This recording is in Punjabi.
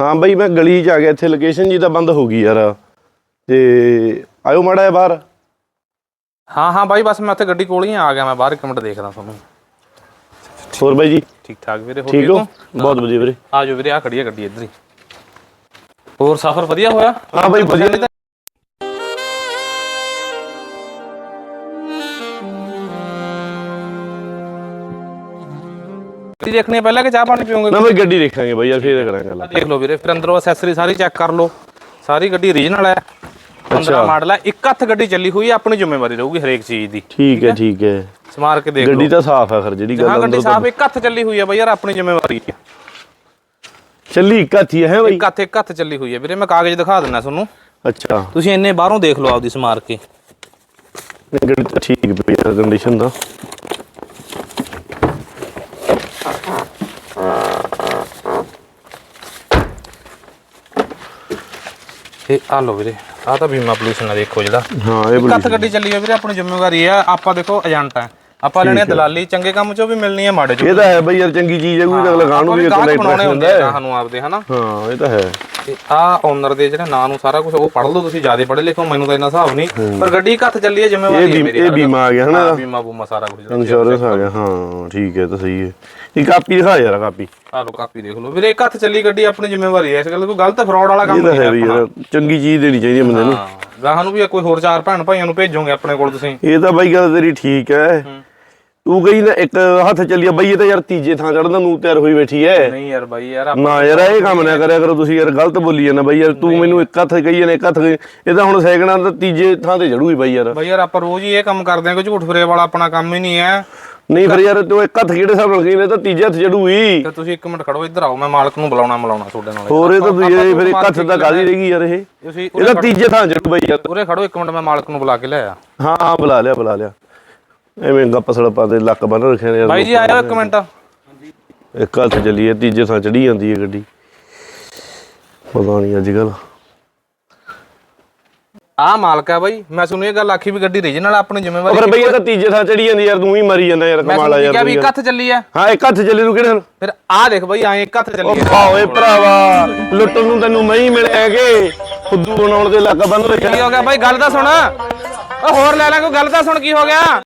ਹਾਂ ਬਈ ਮੈਂ ਗਲੀ 'ਚ ਆ ਗਿਆ ਇੱਥੇ ਲੋਕੇਸ਼ਨ ਜੀ ਤਾਂ ਬੰਦ ਹੋ ਗਈ ਯਾਰ। ਤੇ ਆਇਓ ਮਾੜਾ ਜਿਹਾ ਬਾਹਰ। ਹਾਂ ਹਾਂ ਬਾਈ ਬਸ ਮੈਂ ਉੱਥੇ ਗੱਡੀ ਕੋਲ ਹੀ ਆ ਗਿਆ ਮੈਂ ਬਾਹਰ ਇੱਕ ਮਿੰਟ ਦੇਖਦਾ ਤੁਹਾਨੂੰ। ਹੋਰ ਬਾਈ ਜੀ? ਠੀਕ ਠਾਕ ਵੀਰੇ ਹੋਰ ਠੀਕ ਹੋ? ਬਹੁਤ ਵਧੀਆ ਵੀਰੇ। ਆ ਜਾਓ ਵੀਰੇ ਆ ਖੜੀ ਹੈ ਗੱਡੀ ਇੱਧਰ ਹੀ। ਹੋਰ ਸਫ਼ਰ ਵਧੀਆ ਹੋਇਆ? ਹਾਂ ਬਾਈ ਵਧੀਆ। ਗੱਡੀ ਦੇਖਣੀ ਹੈ ਪਹਿਲਾਂ ਕਿ ਚਾਹ ਪਾਣੀ ਪੀਓਗੇ? ਨਾ ਬਾਈ ਗੱਡੀ ਦੇਖਾਂਗੇ ਬਾਈ ਯਾਰ ਫੇਰ ਕਰਾਂਗੇ ਗੱਲ। ਦੇਖ ਲਓ ਵੀਰੇ ਫਿਰ ਅੰਦਰੋਂ ਐਕਸੈਸਰੀ ਸਾਰੀ ਚੈੱਕ ਕਰ ਲਓ। ਸਾਰੀ ਗੱਡੀ ਰੀਜਨਲ ਹੈ। 15 ਮਾਡਲ ਹੈ। ਇੱਕ ਹੱਥ ਗੱਡੀ ਚੱਲੀ ਹੋਈ ਹੈ ਆਪਣੀ ਜ਼ਿੰਮੇਵਾਰੀ ਰਹੂਗੀ ਹਰੇਕ ਚੀਜ਼ ਦੀ। ਠੀਕ ਹੈ ਠੀਕ ਹੈ? ਸਮਾਰ ਕੇ ਦੇਖ ਗੱਡੀ ਤਾਂ ਸਾਫ਼ ਹੈ ਖਰ ਜਿਹੜੀ ਹਾਂ ਗੱਲ ਗੱਡੀ ਅੰਦਰ ਸਾਫ਼ ਇੱਕ ਹੱਥ ਚੱਲੀ ਹੋਈ ਹੈ ਬਈ ਯਾਰ ਆਪਣੀ ਜ਼ਿੰਮੇਵਾਰੀ ਹੈ। ਚੱਲੀ ਇੱਕ ਹੱਥੀ ਹੈ ਬਾਈ? ਇੱਕ ਹੱਥ ਇੱਕ ਹੱਥ ਚੱਲੀ ਹੋਈ ਹੈ ਵੀਰੇ। ਮੈਂ ਕਾਗਜ਼ ਦਿਖਾ ਦਿੰਦਾ ਤੁਹਾਨੂੰ। ਅੱਛਾ। ਤੁਸੀਂ ਇੰਨੇ ਬਾਹਰੋਂ ਦੇਖ ਲਓ ਆਪਦੀ ਸਮਾਰ ਕੇ। ਗੱਡੀ ਤਾਂ ਠੀਕ ਪਈ ਹੈ ਕੰਡੀਸ਼ਨ ਦਾ ਤੇ ਆ ਲਓ ਵੀਰੇ ਆ ਤਾਂ ਬੀਮਾ ਪੋਲੂਸ਼ਨ ਆ ਦੇਖੋ ਜਿਹੜਾ। ਹਾਂ ਇਹ ਇੱਕ ਹੱਥ ਗੱਡੀ ਚੱਲੀ ਹੈ ਵੀਰੇ ਆਪਣੀ ਜ਼ਿੰਮੇਵਾਰੀ ਹੈ ਆਪਾਂ ਦੇਖੋ ਏਜੰਟ ਹੈ ਆਪਾਂ ਲੈਣੇ ਦਲਾਲੀ ਚੰਗੇ ਕੰਮ ਚੋਂ ਵੀ ਮਿਲਣੀ ਹੈ ਮਾੜੇ ਚੋਂ ਇਹ ਤਾਂ ਹੈ ਬਈ ਯਾਰ ਚੰਗੀ ਚੀਜ਼ ਹੈ ਕੋਈ ਲਗਾਉਣ ਨੂੰ ਵੀ ਇੱਕ ਲਾਈਟ ਬਣਾਉਣੇ ਹੁੰਦੇ ਆ ਹੈ। ਸਾਨੂੰ ਆਪਦੇ ਹਨਾ? ਹਾਂ ਇਹ ਤਾਂ ਹੈ। ਤੇ ਆ ਓਨਰ ਦੇ ਜਿਹੜਾ ਨਾਂ ਨੂੰ ਸਾਰਾ ਕੁਝ ਉਹ ਪੜ੍ਹ ਲਓ ਤੁਸੀਂ ਜ਼ਿਆਦਾ ਪੜ੍ਹੇ ਲਿਖੋ ਮੈਨੂੰ ਤਾਂ ਇੰਨਾ ਹਿਸਾਬ ਨਹੀਂ। ਪਰ ਗੱਡੀ ਹੱਥ ਚੱਲੀ ਹੈ ਜ਼ਿੰਮੇਵਾਰੀ ਹੈ ਇਹ ਮੇਰੀ ਇਹ ਬੀਮਾ ਆ ਗਿਆ ਹਨਾ? ਬੀਮਾ ਬੂਮਾ ਸਾਰਾ ਕੁਝ ਇੰਸ਼ੋਰੈਂਸ ਆ ਗਿਆ ਹਾਂ ਠੀਕ ਹੈ ਤਾਂ ਸਹੀ ਹੈ। ਇਹ ਕਾਪੀ ਦਿਖਾ ਯਾਰ ਕਾਪੀ। ਆ ਲਓ ਕਾਪੀ ਦੇਖ ਲਓ। ਵੀਰੇ ਇੱਕ ਹੱਥ ਚੱਲੀ ਗੱਡੀ ਆਪਣੀ ਜ਼ਿੰਮੇਵਾਰੀ ਹੈ ਇਸ ਗੱਲ ਕੋਈ ਗਲਤ ਫਰਾਡ ਵਾਲਾ ਕੰਮ ਨਹੀਂ ਹੈ ਯਾਰ ਚੰਗੀ ਚੀਜ਼ ਦੇਣੀ ਚਾਹੀਦੀ ਹੈ ਬੰਦੇ ਨੂੰ। ਗਾਹਾਂ ਨੂੰ ਵੀ ਕੋਈ ਹੋਰ ਚਾਰ ਭੈਣ ਭਾਈਆਂ ਨੂੰ ਭੇਜੋਗੇ ਆਪਣੇ ਕੋਲ ਤੁਸੀਂ? ਇਹ ਤਾਂ ਬਾਈ ਗੱਲ ਤੇਰੀ ਠੀਕ ਹੈ। ਤੂੰ ਕਹੀ ਨਾ ਇੱਕ ਹੱਥ ਚੱਲਿਆ ਬਈ ਇਹ ਤਾਂ ਯਾਰ ਤੀਜੇ ਥਾਂ ਚੜਨ ਨੂੰ ਤਿਆਰ ਹੋਈ ਬੈਠੀ ਹੈ ਨਹੀਂ ਯਾਰ ਬਾਈ ਯਾਰ ਆਪਾਂ ਨਾ ਯਾਰ ਇਹ ਕੰਮ ਨਾ ਕਰਿਆ ਕਰੋ ਤੁਸੀਂ ਯਾਰ ਗਲਤ ਬੋਲੀ ਜਾਂਦਾ ਬਾਈ ਯਾਰ ਤੂੰ ਮੈਨੂੰ ਇੱਕ ਹੱਥ ਕਹੀ ਜਾਂਦਾ ਇੱਕ ਹੱਥ ਇਹ ਤਾਂ ਹੁਣ ਸੈਕਿੰਡਾਂ ਦਾ ਤੀਜੇ ਥਾਂ ਤੇ ਚੜੂਗੀ ਬਾਈ ਯਾਰ। ਬਾਈ ਯਾਰ ਆਪਾਂ ਰੋਜ਼ ਹੀ ਇਹ ਕੰਮ ਕਰਦੇ ਹਾਂ ਕੋਈ ਝੂਠ ਫਰੇ ਵਾਲਾ ਆਪਣਾ ਕੰਮ ਹੀ ਨਹੀਂ ਹੈ ਨਹੀਂ ਫਿਰ ਯਾਰ ਤੂੰ ਇੱਕ ਹੱਥ ਕਿਹੜੇ ਹਿਸਾਬ ਨਾਲ ਕਹੀ ਤਾਂ ਤੀਜੇ ਹੱਥ ਚੜੂਗੀ ਤੇ ਤੁਸੀਂ ਇੱਕ ਮਿੰਟ ਖੜੋ ਇੱਧਰ ਆਓ ਮੈਂ ਮਾਲਕ ਨੂੰ ਬੁਲਾਉਣਾ ਬੁਲਾਉਣਾ ਤੁਹਾਡੇ ਨਾਲ। ਹੋਰ ਇਹ ਤਾਂ ਤੁਸੀਂ ਫਿਰ ਇੱਕ ਹੱਥ ਦਾ ਕਾਹਦੀ ਰਹੇਗੀ ਯਾਰ ਇਹ? ਤੁਸੀਂ ਇਹ ਤਾਂ ਤੀਜੇ ਥਾਂ ਚੜੂ ਬਾਈ ਯਾਰ। ਉਰੇ ਖੜੋ ਇੱਕ ਮਿੰਟ ਮੈਂ ਮਾਲਕ ਨੂੰ ਬੁਲਾ ਕੇ ਲਿਆਇਆ ਹਾਂ ਹਾਂ ਬੁਲਾ ਲਿਆ ਬੁਲਾ ਲਿਆ। ਐਵੇਂ ਗੱਪ ਸੜਪਾਂ ਤੇ ਲੱਕ ਬੰਨ ਰੱਖਿਆ ਨੇ ਯਾਰ ਬਾਈ ਜੀ ਆਇਓ ਇੱਕ ਮਿੰਟ। ਇੱਕ ਹੱਥ ਚੱਲੀ ਹੈ ਤੀਜੇ ਥਾਂ ਚੜੀ ਜਾਂਦੀ ਹੈ ਗੱਡੀ। ਪਤਾ ਨਹੀਂ ਅੱਜ ਕੱਲ ਆ ਮਾਲਕ ਹੈ ਬਾਈ ਮੈਂ ਤੁਹਾਨੂੰ ਇਹ ਗੱਲ ਆਖੀ ਵੀ ਗੱਡੀ ਰੀਜਨਲ ਆਪਣੀ ਜ਼ਿੰਮੇਵਾਰੀ ਪਰ ਬਈ ਇਹ ਤਾਂ ਤੀਜੇ ਥਾਂ ਚੜੀ ਜਾਂਦੀ ਯਾਰ ਤੂੰ ਹੀ ਮਰੀ ਜਾਂਦਾ ਯਾਰ ਮੈਂ ਕਮਾਲ ਆ ਯਾਰ ਕਿਹਾ ਤੂੰ ਵੀ ਇੱਕ। ਹੱਥ ਚੱਲੀ ਹੈ ਹਾਂ ਇੱਕ ਹੱਥ ਚੱਲੇ ਤੂੰ ਕਿਹੜੇ? ਫਿਰ ਆ ਦੇਖ ਬਾਈ ਐ ਇੱਕ ਹੱਥ ਚੱਲੀ ਖਾ ਓਏ ਭਰਾਵਾ ਲੁੱਟਣ ਨੂੰ ਤੈਨੂੰ ਮੈਂ ਹੀ ਮਿਲਿਆ ਕਿ ਫੁੱਦੂ ਬਣਾਉਣ ਦੇ ਲੱਗਾ ਬੰਦ ਕੀ ਹੋ ਗਿਆ ਬਾਈ? ਗੱਲ ਤਾਂ ਸੁਣ। ਓ ਹੋਰ ਲੈ ਲੈ ਕੋਈ ਗੱਲ ਤਾਂ ਸੁਣ, ਕੀ ਹੋ ਗਿਆ?